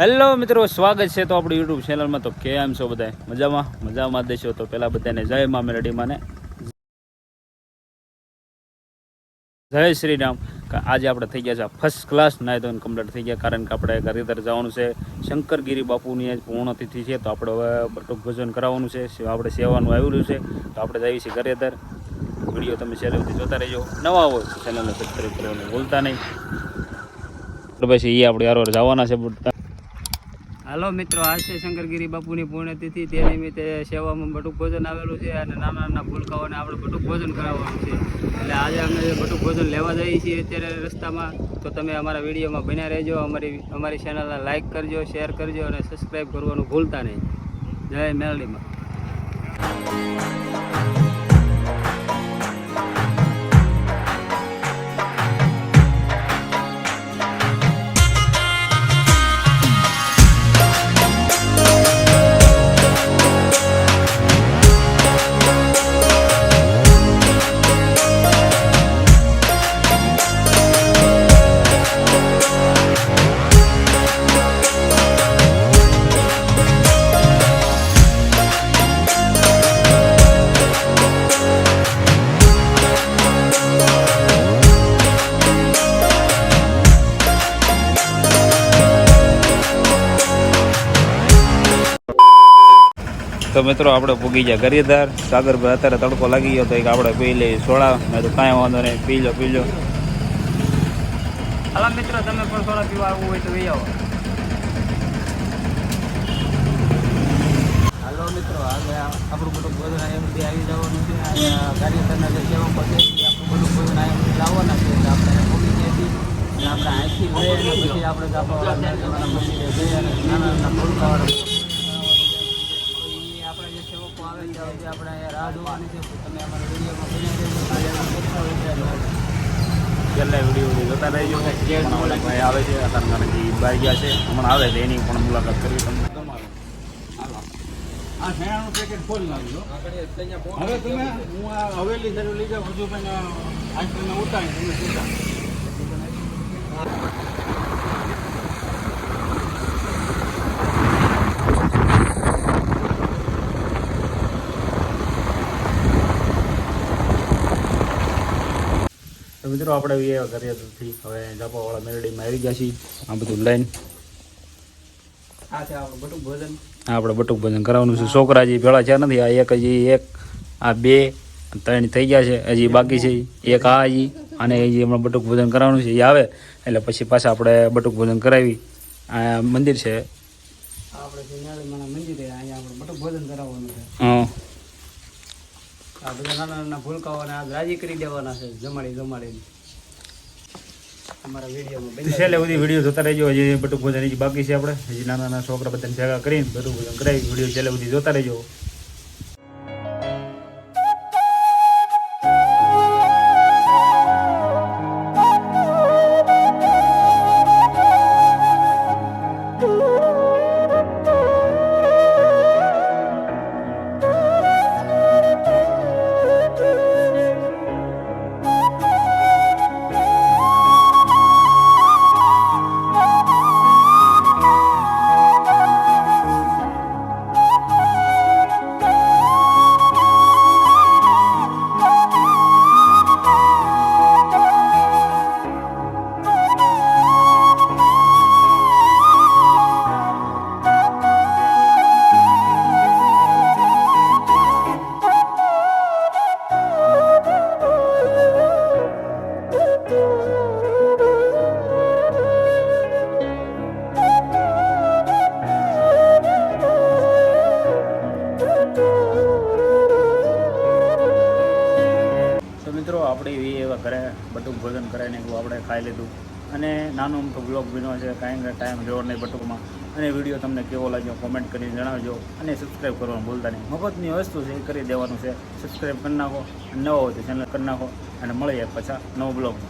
Hello મિત્રો, સ્વાગત છે તો આપણી યુટ્યુબ ચેનલમાં તો કેમ છો બધા? મજામાં? મજામાં દેશો. તો પહેલા બધાને જય મા મેલડીમાં માને. જય શ્રી રામ આજે આપણે થઈ ગયા છે ફર્સ્ટ ક્લાસ નાય ધોઈને કમ્પ્લીટ થઈ ગયા. કારણ કે આપણે ઘરેતર જવાનું છે. શંકરગીરી બાપુની આજ પૂર્ણતિથિ છે. તો આપણે હવે બટુક ભોજન કરાવવાનું છે. આપણે સેવાનું આવેલું છે. તો આપણે જઈએ છીએ ઘરેતર વીડિયો તમે છેલ્લે સુધી જોતા રહેજો. નવા હોય તો ચેનલને સબસ્ક્રાઈબ કરવાનું ભૂલતા નહીં. પછી એ આપણે યાર જવાના છે હાલો મિત્રો આજ છે શંકરગીરી બાપુની પુણ્યતિથિ. તે નિમિત્તે સેવામાં બટુક ભોજન આવેલું છે અને નાના નાના ભૂલકાઓને આપણે બટુક ભોજન કરાવવાનું છે. એટલે આજે અમે બટુક ભોજન લેવા જઈએ છીએ અત્યારે રસ્તામાં, તો તમે અમારા વિડીયોમાં બન્યા રહેજો. અમારી અમારી ચેનલને લાઇક કરજો શેર કરજો અને સબસ્ક્રાઈબ કરવાનું ભૂલતા નહીં. જય મેલડીમાં. તો મિત્રો આપણે પૂગી ગયા ગરીદાર સાગરભાઈ અત્યારે તડકો લાગી ગયો તો એક આપણે પી લઈએ સોડા. મેં તો કાંઈ વાંધો નહીં. પી લો પી લો. હાલો મિત્રો તમે પણ સોડા પીવા આવવું હોય તો આવો. હાલો મિત્રો આજે આ આપણું બધું ભોજન અહીંયા બધી આવી જવાનું છે. ગાડીના જે છે એ આપણું બધું ભોજન અહીંયા બધી લાવવાના છે. એટલે આપણે પહોંચી ગયા છીએ. અને આપણે અહીંથી લઈ અને પછી આપણે આપણું મંદિરે જઈ અને નાના નાના ભૂલકાવાળા એ આપણા જે આપણે રાહ જોવાની છે. તમે અમારા વિડીયોમાં છેલ્લા વીડિયો જોતા રહેજો. ભાઈ આવે છે. અત્યારે જે ગયા છે. હમણાં આવે છે. એની પણ મુલાકાત કરવી તમને આ શેણાનું પેકેટ ખોલી નાખજો. હવે તમે, હું આ હવેલી સારું લઈ જાઉં. હજુ પણ આઈસ્ક્રીમ ઉતારી તમે મિત્રો આપણે એ નથી હવે જાપાવાળા મેલડીમાં આવી ગયા છીએ. આ બધું લઈને. છે આપણું બટુક ભોજન. કરાવવાનું છે. છોકરા હજી ભેળા છે નથી. આ એક હજી એક આ બે ત્રણ થઈ ગયા છે. હજી બાકી છે. એક આ હજી. અને હજી હમણાં બટુક ભોજન કરાવવાનું છે. એ આવે. એટલે પછી પાછા આપણે બટુક ભોજન કરાવી. આ મંદિર છે. આપણે મંદિર અહીંયા આપણે બટુક ભોજન કરાવવાનું છે. અ, આ બધા નાના નાના ભૂલકાઓને આજ રાજી કરી દેવાના છે જમાડી જમાડીને. અમારા વિડીયોમાં છેલ્લે બધી વીડિયો જોતા રહેજો હજી બટુક ભોજન બાકી છે આપણે. હજી નાના નાના છોકરા બધાને ભેગા કરીને બધું ભોજન કરાવી વીડિયો છેલ્લે બધી જોતા રહેજો. આપણે એવી એવા ઘરે બટુક ભોજન કરાવીને એવું આપણે ખાઈ લીધું. અને નાનો અમથો બ્લોગ બીનો છે, કાંઈ ટાઈમ જોવો નહીં બટુકમાં. અને વીડિયો તમને કેવો લાગ્યો કોમેન્ટ કરીને જણાવજો અને સબસ્ક્રાઈબ કરવાનું ભૂલતા નહીં. મફતની વસ્તુ છે, એ કરી દેવાનું છે. સબસ્ક્રાઈબ કરી નાખો નવો હોય તો ચેનલ કરી નાખો. અને મળીએ પાછા નવો બ્લોગમાં